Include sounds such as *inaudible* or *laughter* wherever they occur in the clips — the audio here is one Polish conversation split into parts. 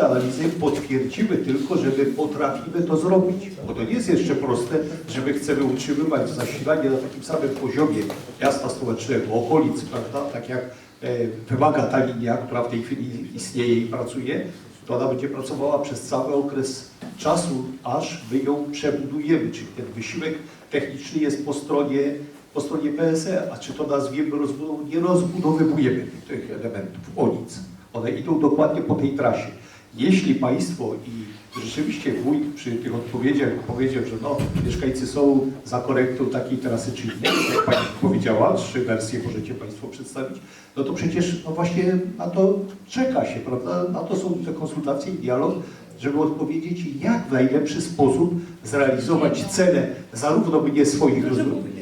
analizy potwierdzimy tylko, że my potrafimy to zrobić. Bo to nie jest jeszcze proste, że my chcemy utrzymywać zasilanie na takim samym poziomie miasta stołecznego, okolic, prawda? Tak jak e, wymaga ta linia, która w tej chwili istnieje i pracuje, to ona będzie pracowała przez cały okres czasu, aż my ją przebudujemy. Czyli ten wysiłek techniczny jest po stronie, po stronie PSE, a czy to nazwiemy rozbudową, nie rozbudowywujemy tych elementów o nic. One idą dokładnie po tej trasie. Jeśli Państwo i rzeczywiście wójt przy tych odpowiedziach powiedział, że no, mieszkańcy są za korektą takiej trasy czy innej, jak Pani powiedziała, trzy wersje możecie Państwo przedstawić, no to przecież no właśnie na to czeka się, prawda? Na to są te konsultacje i dialog, żeby odpowiedzieć, jak w najlepszy sposób zrealizować cele zarówno mnie swoich,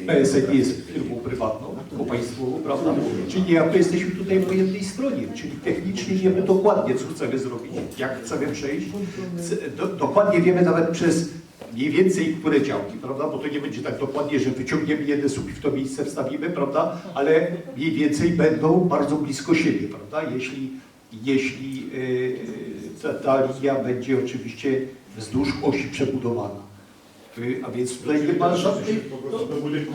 PSE nie jest firmą prywatną, tylko państwową, prawda? Czyli jak my jesteśmy tutaj po jednej stronie, czyli technicznie wiemy dokładnie, co chcemy zrobić, jak chcemy przejść. Do, dokładnie wiemy nawet przez mniej więcej które działki, prawda? Bo to nie będzie tak dokładnie, że wyciągniemy jeden słup i w to miejsce wstawimy, prawda? Ale mniej więcej będą bardzo blisko siebie, prawda? Jeśli, jeśli yy, ta, ta linia będzie oczywiście wzdłuż osi przebudowana. A więc tutaj nie ma żadnej... Po prostu do budynku.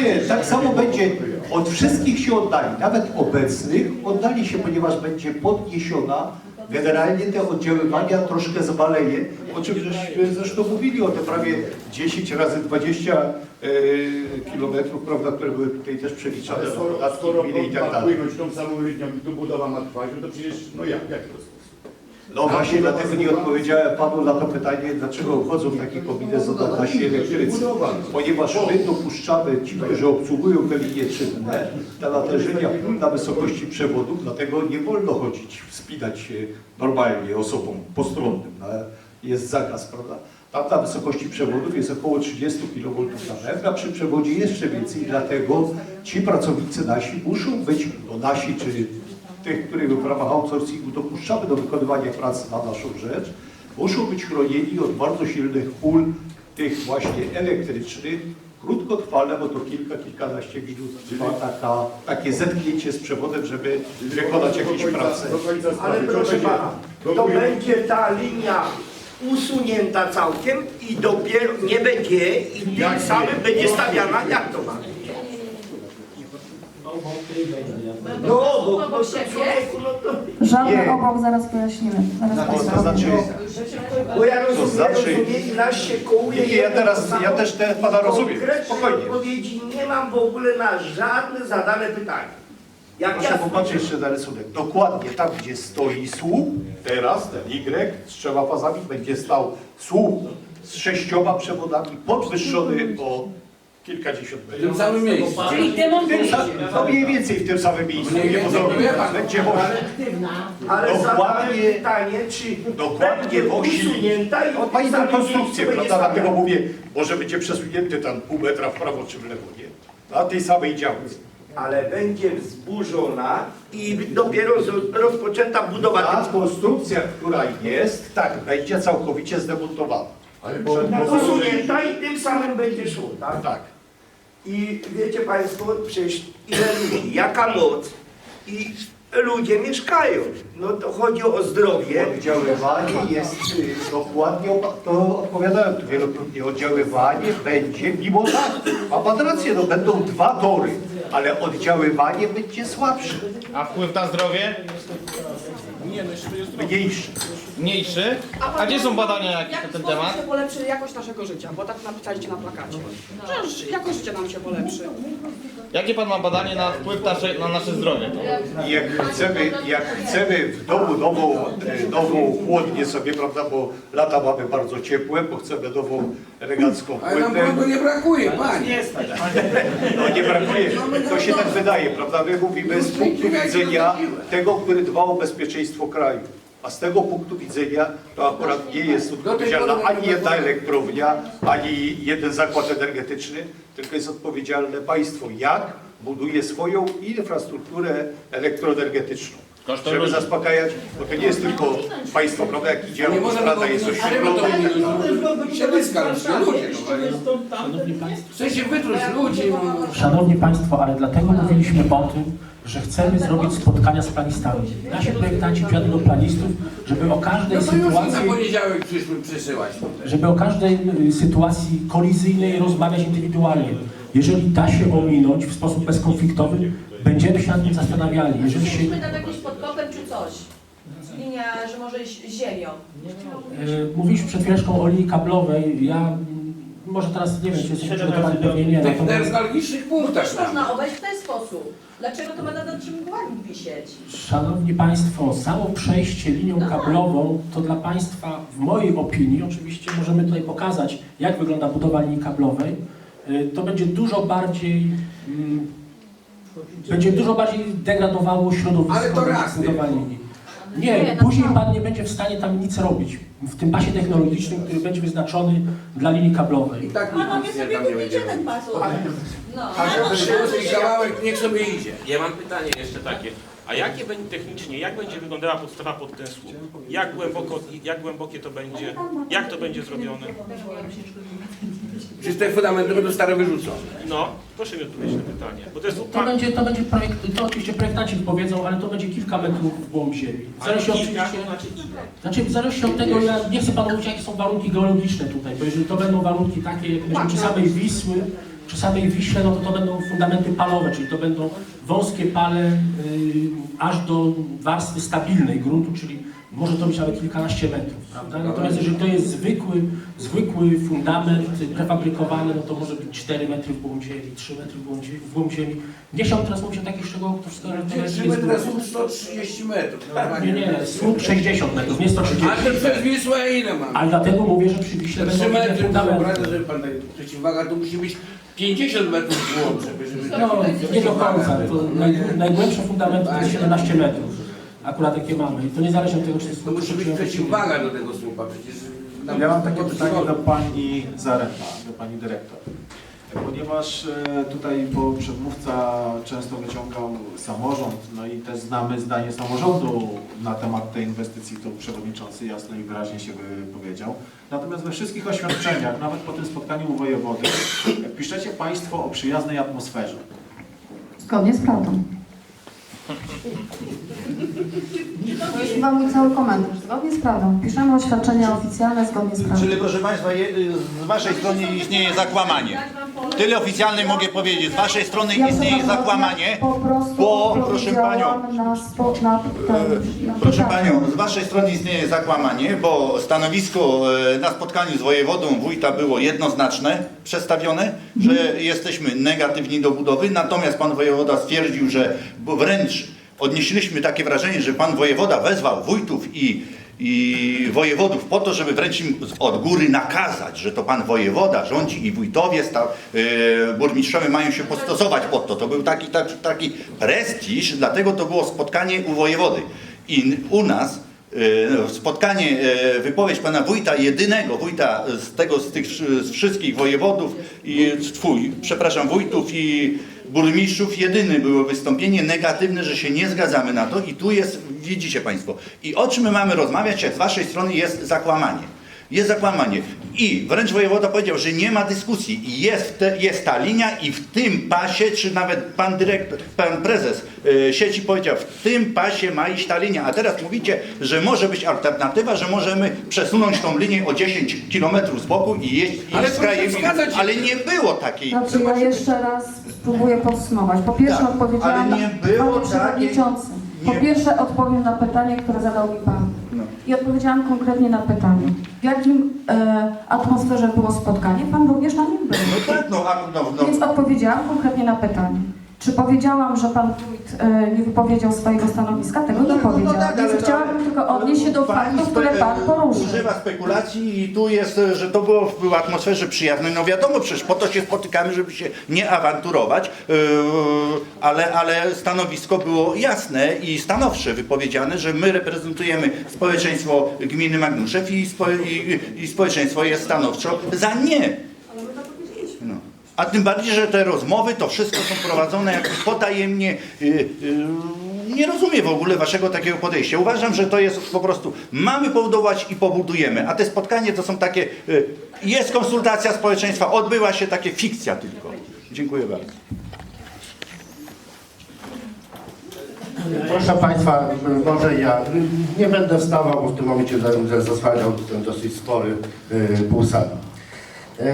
Nie, tak samo będzie, od wszystkich się oddali, nawet obecnych oddali się, ponieważ będzie podniesiona, generalnie te oddziaływania troszkę zmaleje, o czym żeśmy zresztą mówili, o te prawie 10 razy 20 e, kilometrów, prawda, które były tutaj też przeliczane Ale do skoro, podatki skoro gminy i tak dalej. płynąć tą samą linią tu budowa ma trwać, no to przecież, no jak, jak to sposób? No właśnie dlatego nie odpowiedziałem Panu na to pytanie, dlaczego wchodzą w taki kombinezon na nasi elektrycy. Ponieważ my dopuszczamy ci, którzy obsługują te linie czynne, te natężenia na wysokości przewodów, dlatego nie wolno chodzić, wspinać się normalnie osobom postronnym. No, jest zakaz, prawda? Tam na wysokości przewodów jest około 30 kV na metr, a przy przewodzie jeszcze więcej, dlatego ci pracownicy nasi muszą być, no nasi czy tych, których w ramach outsourcingu dopuszczamy do wykonywania pracy na naszą rzecz, muszą być chronieni od bardzo silnych pól, tych właśnie elektrycznych, krótkotrwale, bo to kilka, kilkanaście minut trwa taka, takie zetknięcie z przewodem, żeby wykonać jakieś prace. Ale proszę pana, to będzie- ta linia usunięta całkiem i dopiero nie będzie i tym samym będzie stawiana, jak to ma? No, bo Obok no, siebie? człowieku, no to... Nie. obok, zaraz pojaśnimy. Zaraz No, Państwu to znaczy, Bo ja rozumiem, znaczy- rozumiem nas się kołuje... Nie, nie, ja teraz- ja też te pana rozumiem. Konkretnej Spokojnie. odpowiedzi nie mam w ogóle na żadne zadane pytanie. Jak Proszę ja popatrzeć jeszcze na rysunek. Dokładnie tam, gdzie stoi słup, teraz ten Y z trzema fazami, będzie stał słup z sześcioma przewodami, podwyższony o kilkadziesiąt W tym samym miejscu. Czyli W tym demontujecie. sa- no mniej więcej w tym samym miejscu. Mniej Nie więcej, pan. Będzie można. Ale zadałem Dokładnie- pytanie, czy Dokładnie będzie w osi. usunięta i No, Pani tam konstrukcję, prawda? Dlatego mówię, może będzie przesunięty tam pół metra w prawo czy w lewo, nie? Na tej samej działce. ale będzie wzburzona i dopiero z- rozpoczęta budowa Ta tych konstrukcja, która jest, tak, będzie całkowicie zdemontowana. Ale bo, bo, usunięta i tym samym będzie szło, tak? Tak. I wiecie Państwo, przecież ile ludzi, jaka moc i ludzie mieszkają. No to chodzi o zdrowie. Oddziaływanie jest y, dokładnie, opa- to odpowiadałem tu wielokrotnie, oddziaływanie będzie, mimo tak, ma pan rację, no będą dwa tory, ale oddziaływanie będzie słabsze, A wpływ na zdrowie? Mniejsze. Mniejszy? A gdzie są badania jakieś na ten temat? się polepszy jakość naszego życia, bo tak napisaliście na plakacie. Że jakość życia nam się polepszy. Jakie pan ma badanie na wpływ nasze, na nasze zdrowie? I jak chcemy, jak chcemy w domu nową, e, nową chłodnię sobie, prawda, bo lata mamy bardzo ciepłe, bo chcemy nową elegancką Ale nam płytę, nie brakuje, panie. *laughs* no nie brakuje, to się tak wydaje, prawda, my mówimy z punktu widzenia tego, który dba o bezpieczeństwo kraju. A z tego punktu widzenia to akurat nie jest odpowiedzialna ani jedna elektrownia, ani jeden zakład energetyczny, tylko jest odpowiedzialne państwo, jak buduje swoją infrastrukturę elektroenergetyczną. Żeby ludzi. zaspokajać, bo to nie jest tylko państwo, prawda, jak idzie Nie można autostrada, tego jest minąć, ale to. Siedliska ludzkie, ludzie. no, Chce się wytruć ludzi. no. Szanowni Państwo, ale dlatego mówiliśmy o tym, że chcemy zrobić spotkania z planistami. Nasi projektanci pojadą do planistów, żeby o każdej No to już na sytuacji poniedziałek przyszły przysyłać tutaj. żeby o każdej y, sytuacji kolizyjnej rozmawiać indywidualnie. Jeżeli da się ominąć w sposób bezkonfliktowy, będziemy się nad tym zastanawiali. Jeżeli się, Musimy tam jakimś podkopem czy coś. Linia, że może iść ziemią. y, mówiliśmy przed chwileczką o linii kablowej, ja mm, może teraz nie wiem, czy jesteśmy przygotowani, pewnie nie. W tych Natomiast, newralgicznych Też punktach tam. można obejść w ten sposób. Dlaczego to ma nad czym wisieć? Szanowni Państwo, samo przejście linią kablową to dla Państwa, w mojej opinii, oczywiście możemy tutaj pokazać, jak wygląda budowa linii kablowej, y, to będzie dużo bardziej, mm, będzie dużo bardziej degradowało środowisko Ale to raz linii. Nie, później Pan nie będzie w stanie tam nic robić w tym pasie technologicznym, który będzie wyznaczony dla linii kablowej. I tak Panowie nic nie, sobie tam nie kupicie będzie. ten pasów. No. Kawałek niech sobie idzie. Ja mam pytanie jeszcze takie. A jakie będzie technicznie, jak będzie wyglądała podstawa pod ten słup? Jak głęboko, jak głębokie to będzie? Jak to będzie zrobione? Przecież te fundamenty będą stare wyrzucone. No, proszę mi odpowiedzieć na pytanie. Bo to jest To będzie, to będzie projekt, to oczywiście projektanci powiedzą, ale to będzie kilka metrów w głąb ziemi. W zależności kilka, oczywiście, to znaczy ile? Znaczy w zależności od tego, ja nie chcę panu mówić, jakie są warunki geologiczne tutaj, bo jeżeli to będą warunki takie, jak przy samej Wisły, przy samej Wiśle, no to to będą fundamenty palowe, czyli to będą wąskie pale y, aż do warstwy stabilnej gruntu, czyli może to być nawet kilkanaście metrów, prawda? Natomiast jeżeli to jest zwykły, zwykły fundament prefabrykowany, no to może być 4 metry w głąb ziemi, 3 metry w głąb ziemi. W głąb ziemi. Nie chciałbym teraz mówić o takich szczegółach, to wszystko ale to jest, Trzy metry są 130 metrów. nie, nie, słup 60 metrów, nie 130. A ten przez Wisłę ile mam? Ale dlatego mówię, że przy Wiśle będą 3 inne metry, fundamenty. żeby pan tak przeciwwaga, to musi być 50 metrów w głąb, żeby, żeby No, nie do końca. To naj, najgłębsze fundamenty to jest 17 metrów. Akurat jakie mamy. I to niezależnie od tego, czy jest To musi być przeciwwaga do tego słupa, przecież... Ja mam takie pytanie do pani Zareta, do pani dyrektor. Ponieważ e, tutaj, bo przedmówca często wyciągał samorząd, no i też znamy zdanie samorządu na temat tej inwestycji, tu przewodniczący jasno i wyraźnie się wypowiedział. Natomiast we wszystkich oświadczeniach, nawet po tym spotkaniu u wojewody, piszecie Państwo o przyjaznej atmosferze. Zgodnie z prawdą. Jest chyba mój cały komentarz. Zgodnie z prawdą. Piszemy oświadczenia oficjalne zgodnie z prawdą. Czyli proszę Państwa, je- z Waszej strony istnieje zakłamanie. Tyle oficjalnie mogę powiedzieć. Z Waszej strony istnieje zakłamanie, ja po prostu bo proszę Panią, na Proszę. Panią, z Waszej strony istnieje zakłamanie, bo stanowisko e, na spotkaniu z wojewodą wójta było jednoznaczne, przedstawione, że jesteśmy negatywni do budowy, natomiast Pan wojewoda stwierdził, że wręcz odnieśliśmy takie wrażenie, że Pan wojewoda wezwał wójtów i, i wojewodów po to, żeby wręcz im od góry nakazać, że to Pan wojewoda rządzi i wójtowie, sta, e, burmistrzowie mają się postosować pod to. To był taki, taki, taki prestiż, dlatego to było spotkanie u wojewody. I u nas e, spotkanie, e, wypowiedź pana wójta, jedynego wójta z tego, z tych z wszystkich wojewodów i twój, przepraszam, wójtów i burmistrzów, jedyne było wystąpienie negatywne, że się nie zgadzamy na to i tu jest, widzicie państwo. I o czym my mamy rozmawiać, jak z waszej strony jest zakłamanie. Jest zakłamanie. I wręcz wojewoda powiedział, że nie ma dyskusji. I Jest, te, jest ta linia i w tym pasie, czy nawet pan dyrektor, pan prezes e, sieci powiedział, w tym pasie ma iść ta linia. A teraz mówicie, że może być alternatywa, że możemy przesunąć tą linię o 10 km z boku i jeść i Ale Ale nie było takiej. Znaczy ja jeszcze raz spróbuję podsumować. Po pierwsze Tak, odpowiedziałam ale nie było Panie takiej- Przewodniczący. Po nie- pierwsze odpowiem na pytanie, które zadał mi Pan. No. I odpowiedziałam konkretnie na pytanie. W jakim e, atmosferze było spotkanie? Pan również na nim był. No tak, no, a, no, no, Więc odpowiedziałam konkretnie na pytanie. Czy powiedziałam, że pan wójt e, nie wypowiedział swojego stanowiska? Tego nie powiedziałam. tak, Więc chciałabym tylko odnieść się do Pani faktów, które spe- pan poruszył. Używa spekulacji i tu jest, e, że to było w atmosferze przyjaznej. No wiadomo, przecież po to się spotykamy, żeby się nie awanturować, yy, ale, ale stanowisko było jasne i stanowcze wypowiedziane, że my reprezentujemy społeczeństwo gminy Magnuszew i, spo, i, i społeczeństwo jest stanowczo za nie. A tym bardziej, że te rozmowy, to wszystko są prowadzone jakby potajemnie. Yy, yy, nie rozumiem w ogóle waszego takiego podejścia. Uważam, że to jest po prostu mamy pobudować i pobudujemy. A te spotkanie to są takie, yy, jest konsultacja społeczeństwa, odbyła się takie fikcja tylko. Dziękuję bardzo. Proszę Państwa, może ja nie będę wstawał, bo w tym momencie za- zasłaniał ten dosyć spory y, pół sali. E,